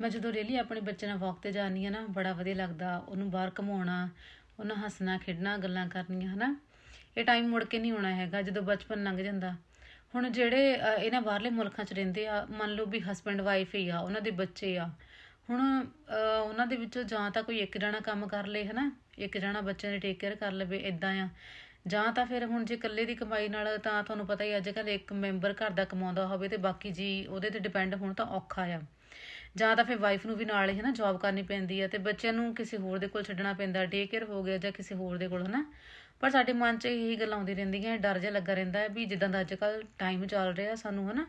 ਮੈਂ ਜਦੋਂ ਡੇਲੀ ਆਪਣੇ ਬੱਚੇ ਨਾਲ ਵਾਕ ਤੇ ਜਾਂਦੀ ਆ ਨਾ, ਬੜਾ ਵਧੀਆ ਲੱਗਦਾ, ਉਹਨੂੰ ਬਾਹਰ ਘੁਮਾਉਣਾ, ਉਹਨਾਂ ਹੱਸਣਾ, ਖੇਡਣਾ, ਗੱਲਾਂ ਕਰਨੀਆਂ, ਹਨਾ। ਇਹ ਟਾਈਮ ਮੁੜ ਕੇ ਨਹੀਂ ਆਉਣਾ ਹੈਗਾ, ਜਦੋਂ ਬਚਪਨ ਲੰਘ ਜਾਂਦਾ। ਹੁਣ ਜਿਹੜੇ ਇਹਨਾਂ ਬਾਹਰਲੇ ਮੁਲਕਾਂ 'ਚ ਰਹਿੰਦੇ ਆ, ਮੰਨ ਲਓ ਵੀ ਹਸਬੰਡ ਵਾਈਫ ਹੀ ਆ, ਉਹਨਾਂ ਦੇ ਬੱਚੇ ਆ। ਹੁਣ ਉਹਨਾਂ ਦੇ ਵਿੱਚੋਂ ਜਾਂ ਤਾਂ ਕੋਈ ਇੱਕ ਜਣਾ ਕੰਮ ਕਰ ਲੇ ਹਨਾ, ਇੱਕ ਜਣਾ ਬੱਚਿਆਂ ਦੀ ਟੇਕ ਕੇਅਰ ਕਰ ਲਵੇ ਇਦਾਂ ਆ। ਜਾਂ ਤਾਂ ਫਿਰ ਹੁਣ ਜੇ ਇਕੱਲੇ ਦੀ ਕਮਾਈ ਨਾਲ ਤਾਂ ਤੁਹਾਨੂੰ ਪਤਾ ਹੀ ਅੱਜ ਕੱਲ੍ਹ ਇੱਕ ਮੈਂਬਰ ਘਰ ਦਾ ਕਮਾਉਂਦਾ ਹੋਵੇ ਤੇ ਬਾਕੀ ਜੀ ਉਹਦੇ ਤੇ ਡਿਪੈਂਡ ਹੋਣ ਤਾਂ ਔਖਾ ਆ। ਜਾਂ ਤਾਂ ਫਿਰ ਵਾਈਫ ਨੂੰ ਵੀ ਨਾਲ ਹੀ, ਹਨਾ ਜੌਬ ਕਰਨੀ ਪੈਂਦੀ ਆ ਤੇ ਬੱਚਿਆਂ ਨੂੰ ਕਿਸੇ ਹੋਰ ਦੇ ਕੋਲ ਛੱਡਣਾ ਪੈਂਦਾ ਡੇ ਕੇਅਰ ਹੋ ਗਿਆ ਜਾਂ ਕਿਸੇ ਹੋਰ ਦੇ ਕੋਲ, ਹਨਾ। ਪਰ ਸਾਡੇ ਮਨ 'ਚ ਇਹੀ ਗੱਲਾਂ ਆਉਂਦੀਆਂ ਰਹਿੰਦੀਆਂ ਡਰ ਜਿਹਾ ਲੱਗਾ ਰਹਿੰਦਾ ਹੈ ਵੀ ਜਿੱਦਾਂ ਦਾ ਅੱਜ ਕੱਲ ਟਾਈਮ ਚੱਲ ਰਿਹਾ ਸਾਨੂੰ, ਹਨਾ।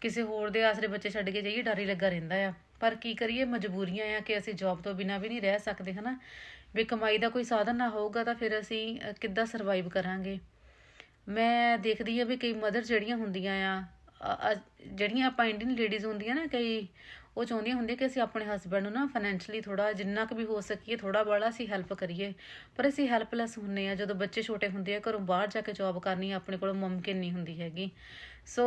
ਕਿਸੇ ਹੋਰ ਦੇ ਆਸਰੇ ਬੱਚੇ ਛੱਡ ਕੇ ਜਾਈਏ, ਡਰ ਹੀ ਲੱਗਾ ਰਹਿੰਦਾ ਆ। ਪਰ ਕੀ ਕਰੀਏ, ਮਜਬੂਰੀਆਂ ਆ ਕਿ ਅਸੀਂ ਜੌਬ ਤੋਂ ਬਿਨਾਂ ਵੀ ਨਹੀਂ ਰਹਿ ਸਕਦੇ, ਹਨਾ। ਵੀ ਕਮਾਈ ਦਾ ਕੋਈ ਸਾਧਨ ਨਾ ਹੋਊਗਾ ਤਾਂ ਫਿਰ ਅਸੀਂ ਕਿੱਦਾਂ ਸਰਵਾਈਵ ਕਰਾਂਗੇ? ਮੈਂ ਦੇਖਦੀ ਆ ਵੀ ਕਈ ਮਦਰ ਜਿਹੜੀਆਂ ਹੁੰਦੀਆਂ ਆ ਜਿਹੜੀਆਂ ਆਪਾਂ ਇੰਡੀਅਨ ਲੇਡੀਜ਼ ਹੁੰਦੀਆਂ ਨਾ, ਕਈ ਉਹ ਚਾਹੁੰਦੀਆਂ ਹੁੰਦੀਆਂ ਕਿ ਅਸੀਂ ਆਪਣੇ ਹਸਬੰਡ ਨੂੰ ਨਾ ਫਾਈਨੈਂਸ਼ਲੀ ਥੋੜਾ ਜਿੰਨਾ ਕੁ ਵੀ ਹੋ ਸਕੀਏ ਥੋੜਾ ਬੜਾ ਅਸੀਂ ਹੈਲਪ ਕਰੀਏ। ਪਰ ਅਸੀਂ ਹੈਲਪਲੈਸ ਹੁੰਨੇ ਆ ਜਦੋਂ ਬੱਚੇ ਛੋਟੇ ਹੁੰਦੇ ਆ, ਘਰੋਂ ਬਾਹਰ ਜਾ ਕੇ ਜੌਬ ਕਰਨੀ ਆਪਣੇ ਕੋਲ ਮੁਮਕਿਨ ਨਹੀਂ ਹੁੰਦੀ ਹੈਗੀ। ਸੋ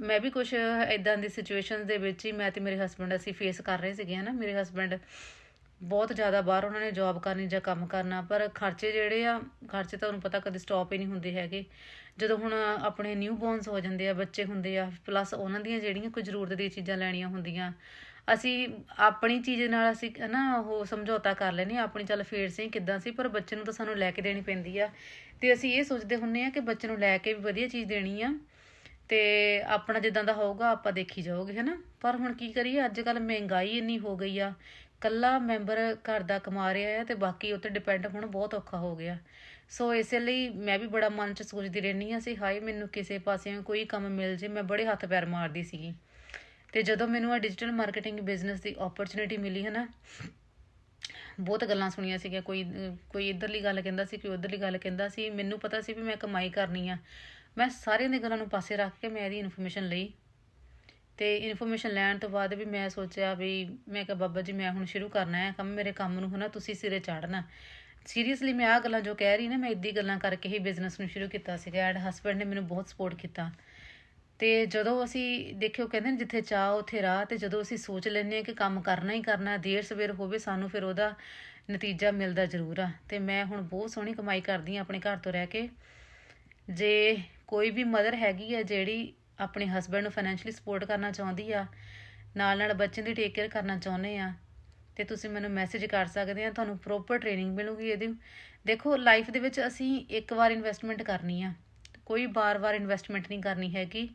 ਮੈਂ ਵੀ ਕੁਝ ਇਦਾਂ ਦੀ ਸਿਚੁਏਸ਼ਨਸ ਦੇ ਵਿੱਚ ਹੀ ਮੈਂ ਤੇ ਮੇਰੇ ਹਸਬੰਡ ਅਸੀਂ ਫੇਸ ਕਰ ਰਹੇ ਸੀਗੇ, ਹਨਾ। ਮੇਰੇ ਹਸਬੰਡ ਬਹੁਤ ਜ਼ਿਆਦਾ ਬਾਹਰ ਉਹਨਾਂ ਨੇ ਜੌਬ ਕਰਨੀ ਜਾਂ ਕੰਮ ਕਰਨਾ, ਪਰ ਖਰਚੇ ਜਿਹੜੇ ਆ, ਖਰਚੇ ਤੁਹਾਨੂੰ ਪਤਾ ਕਦੇ ਸਟਾਪ ਹੀ ਨਹੀਂ ਹੁੰਦੇ ਹੈਗੇ। ਜਦੋਂ ਹੁਣ ਆਪਣੇ ਨਿਊ ਬੌਰਨਸ ਹੋ ਜਾਂਦੇ ਆ, ਬੱਚੇ ਹੁੰਦੇ ਆ ਪਲੱਸ ਉਹਨਾਂ ਦੀਆਂ ਜਿਹੜੀਆਂ ਕੋਈ ਜ਼ਰੂਰਤ ਦੀਆਂ ਚੀਜ਼ਾਂ ਲੈਣੀਆਂ ਹੁੰਦੀਆਂ, ਅਸੀਂ ਆਪਣੀ ਚੀਜ਼ ਨਾਲ ਅਸੀਂ ਨਾ ਉਹ ਸਮਝੌਤਾ ਕਰ ਲੈਨੇ ਆ ਆਪਣੀ ਚੱਲ ਫੇਰ ਸੀ ਕਿੱਦਾਂ ਸੀ, ਪਰ ਬੱਚੇ ਨੂੰ ਤਾਂ ਸਾਨੂੰ ਲੈ ਕੇ ਦੇਣੀ ਪੈਂਦੀ ਆ। ਤੇ ਅਸੀਂ ਇਹ ਸੋਚਦੇ ਹੁੰਨੇ ਆ ਕਿ ਬੱਚੇ ਨੂੰ ਲੈ ਕੇ ਵੀ ਵਧੀਆ ਚੀਜ਼ ਦੇਣੀ ਆ, ਤੇ ਆਪਣਾ ਜਿੱਦਾਂ ਦਾ ਹੋਊਗਾ, ਆਪਾਂ ਦੇਖੀ ਜਾਓਗੇ ਹਨਾ। ਪਰ ਹੁਣ ਕੀ ਕਰੀਏ ਅੱਜ ਕੱਲ ਮਹਿੰਗਾਈ ਇੰਨੀ ਹੋ ਗਈ ਆ ਕੱਲਾ ਮੈਂਬਰ ਘਰ ਦਾ ਕਮਾ ਰਿਹਾ ਹੈ ਤੇ ਬਾਕੀ ਉੱਤੇ ਡਿਪੈਂਡ ਹੋਣਾ ਬਹੁਤ ਔਖਾ ਹੋ ਗਿਆ। ਸੋ ਇਸੇ ਲਈ ਮੈਂ ਵੀ ਬੜਾ ਮਨ ਚ ਸੋਚਦੀ ਰਹਿੰਦੀ ਆ ਸੀ ਹਾਏ ਮੈਨੂੰ ਕਿਸੇ ਪਾਸਿਓਂ ਕੋਈ ਕੰਮ ਮਿਲ ਜੇ, ਮੈਂ ਬੜੇ ਹੱਥ ਪੈਰ ਮਾਰਦੀ ਸੀਗੀ। ਤੇ ਜਦੋਂ ਮੈਨੂੰ ਆ ਡਿਜੀਟਲ ਮਾਰਕੀਟਿੰਗ ਬਿਜ਼ਨਸ ਦੀ ਓਪਰਚੁਨਿਟੀ ਮਿਲੀ ਹੈ ਨਾ ਬਹੁਤ ਗੱਲਾਂ ਸੁਣੀਆਂ ਸੀਗੀਆਂ, ਕੋਈ ਕੋਈ ਇਧਰਲੀ ਗੱਲ ਕਹਿੰਦਾ ਸੀ, ਕੋਈ ਉਧਰਲੀ ਗੱਲ ਕਹਿੰਦਾ ਸੀ, ਮੈਨੂੰ ਪਤਾ ਸੀ ਵੀ ਮੈਂ ਕਮਾਈ ਕਰਨੀ ਆ। ਮੈਂ ਸਾਰਿਆਂ ਦੀਆਂ ਗੱਲਾਂ ਨੂੰ ਪਾਸੇ ਰੱਖ ਕੇ ਮੈਂ ਇਹਦੀ ਇਨਫੋਰਮੇਸ਼ਨ ਲਈ ਤੇ ਇਨਫੋਰਮੇਸ਼ਨ ਲੈਣ ਤੋਂ ਬਾਅਦ ਵੀ ਮੈਂ ਸੋਚਿਆ ਵੀ ਮੈਂ ਕਿਹਾ ਬਾਬਾ ਜੀ ਮੈਂ ਹੁਣ ਸ਼ੁਰੂ ਕਰਨਾ ਹੈ, ਕੰਮ ਮੇਰੇ ਕੰਮ ਨੂੰ ਹਨਾ ਤੁਸੀਂ ਸਿਰੇ ਚਾੜਨਾ। ਸੀਰੀਅਸਲੀ ਮੈਂ ਆਹ ਗੱਲਾਂ ਜੋ ਕਹਿ ਰਹੀ ਨਾ, ਮੈਂ ਇੱਦੀ ਗੱਲਾਂ ਕਰਕੇ ਹੀ ਬਿਜ਼ਨਸ ਨੂੰ ਸ਼ੁਰੂ ਕੀਤਾ ਸੀਗਾ। ਐਂਡ ਹਸਬੰਡ ਨੇ ਮੈਨੂੰ ਬਹੁਤ ਸਪੋਰਟ ਕੀਤਾ। ਤੇ ਜਦੋਂ ਅਸੀਂ ਦੇਖਿਓ ਕਹਿੰਦੇ ਨੇ ਜਿੱਥੇ ਚਾਹ, ਉੱਥੇ ਰਾਹ ਤੇ ਜਦੋਂ ਅਸੀਂ ਸੋਚ ਲੈਂਦੇ ਹਾਂ ਕਿ ਕੰਮ ਕਰਨਾ ਹੀ ਕਰਨਾ ਦੇਰ ਸਵੇਰ ਹੋਵੇ ਸਾਨੂੰ ਫਿਰ ਉਹਦਾ ਨਤੀਜਾ ਮਿਲਦਾ ਜ਼ਰੂਰ ਆ। ਤੇ ਮੈਂ ਹੁਣ ਬਹੁਤ ਸੋਹਣੀ ਕਮਾਈ ਕਰਦੀ ਆ ਆਪਣੇ ਘਰ ਤੋਂ ਰਹਿ ਕੇ। ਜੇ ਕੋਈ ਵੀ ਮਦਰ ਹੈਗੀ ਆ ਜਿਹੜੀ ਆਪਣੇ ਹਸਬੰਡ ਨੂੰ ਫਾਈਨੈਂਸ਼ਲੀ ਸਪੋਰਟ ਕਰਨਾ ਚਾਹੁੰਦੀ ਆ, ਨਾਲ ਨਾਲ ਬੱਚਿਆਂ ਦੀ ਟੇਕ ਕੇਅਰ ਕਰਨਾ ਚਾਹੁੰਦੇ ਆ, ਤੇ ਤੁਸੀਂ ਮੈਨੂੰ ਮੈਸੇਜ ਕਰ ਸਕਦੇ ਆ, ਤੁਹਾਨੂੰ ਪ੍ਰੋਪਰ ਟ੍ਰੇਨਿੰਗ ਮਿਲੂਗੀ ਇਹਦੀ। ਦੇਖੋ ਲਾਈਫ ਦੇ ਵਿੱਚ ਅਸੀਂ ਇੱਕ ਵਾਰ ਇਨਵੈਸਟਮੈਂਟ ਕਰਨੀ ਆ, ਕੋਈ ਬਾਰ-ਬਾਰ ਇਨਵੈਸਟਮੈਂਟ ਨਹੀਂ ਕਰਨੀ ਹੈਗੀ,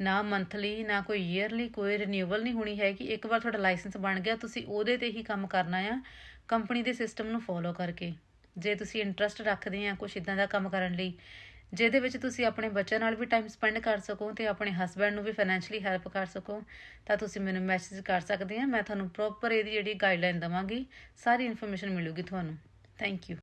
ਨਾ ਮੰਥਲੀ ਨਾ ਕੋਈ ਈਅਰਲੀ ਕੋਈ ਰੀਨਿਊਅਲ ਨਹੀਂ ਹੋਣੀ ਹੈਗੀ। ਇੱਕ ਵਾਰ ਤੁਹਾਡਾ ਲਾਇਸੈਂਸ ਬਣ ਗਿਆ, ਤੁਸੀਂ ਉਹਦੇ ਤੇ ਹੀ ਕੰਮ ਕਰਨਾ ਆ ਕੰਪਨੀ ਦੇ ਸਿਸਟਮ ਨੂੰ ਫੋਲੋ ਕਰਕੇ। ਜੇ ਤੁਸੀਂ ਇੰਟਰਸਟ ਰੱਖਦੇ ਆ ਕੁਝ ਇਦਾਂ ਦਾ ਕੰਮ ਕਰਨ ਲਈ ਜਿਹਦੇ ਵਿੱਚ ਤੁਸੀਂ ਆਪਣੇ ਬੱਚਿਆਂ ਨਾਲ ਵੀ ਟਾਈਮ ਸਪੈਂਡ ਕਰ ਸਕੋ ਤੇ ਆਪਣੇ ਹਸਬੰਡ ਨੂੰ ਵੀ ਫਾਈਨੈਂਸ਼ਲੀ ਹੈਲਪ ਕਰ ਸਕੋ, ਤਾਂ ਤੁਸੀਂ ਮੈਨੂੰ ਮੈਸੇਜ ਕਰ ਸਕਦੇ ਆ, ਮੈਂ ਤੁਹਾਨੂੰ ਪ੍ਰੋਪਰ ਇਹਦੀ ਜਿਹੜੀ ਗਾਈਡਲਾਈਨ ਦਵਾਂਗੀ, ਸਾਰੀ ਇਨਫੋਰਮੇਸ਼ਨ ਮਿਲੂਗੀ ਤੁਹਾਨੂੰ। Thank you